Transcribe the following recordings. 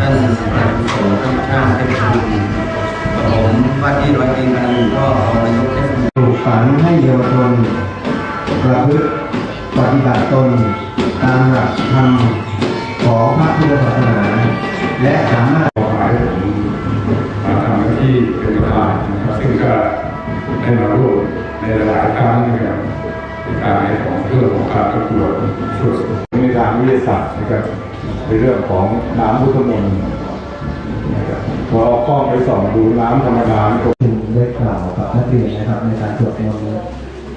รียนท่านพระกุศลท่านชาติเทพบุตรกับผมว่าที่ร้อยตรีพันก็รองนายกเทศมนตรีปลูกฝังให้เยาวชนประพฤติปฏิบัติตนตามหลักธรรมของพระพุทธศาสนา และสามารถขอให้ผมมาทำหน้าที่เป็นประธานนะครับซึ่งก็ได้มาร่วมในหลายครั้งนะครับในการในของเรื่องของการประกวดช่วยในทางวิทยาศาสตร์นะครับ ในเรื่องของน้ำพุทธมนต์นะครับพอเอากล้องไปส่องดูน้ำธรรมดาก็จึงได้กล่าวกับนักเรียนนะครับ ในการสวดมนต์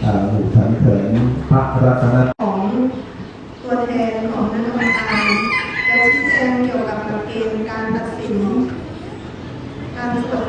เอ่อหูสันเถินพระรัตนของตัวแทนของนักกรรมการจะชี้แจงเกี่ยวกับหลักเกณฑ์การตัดสินการตรวจ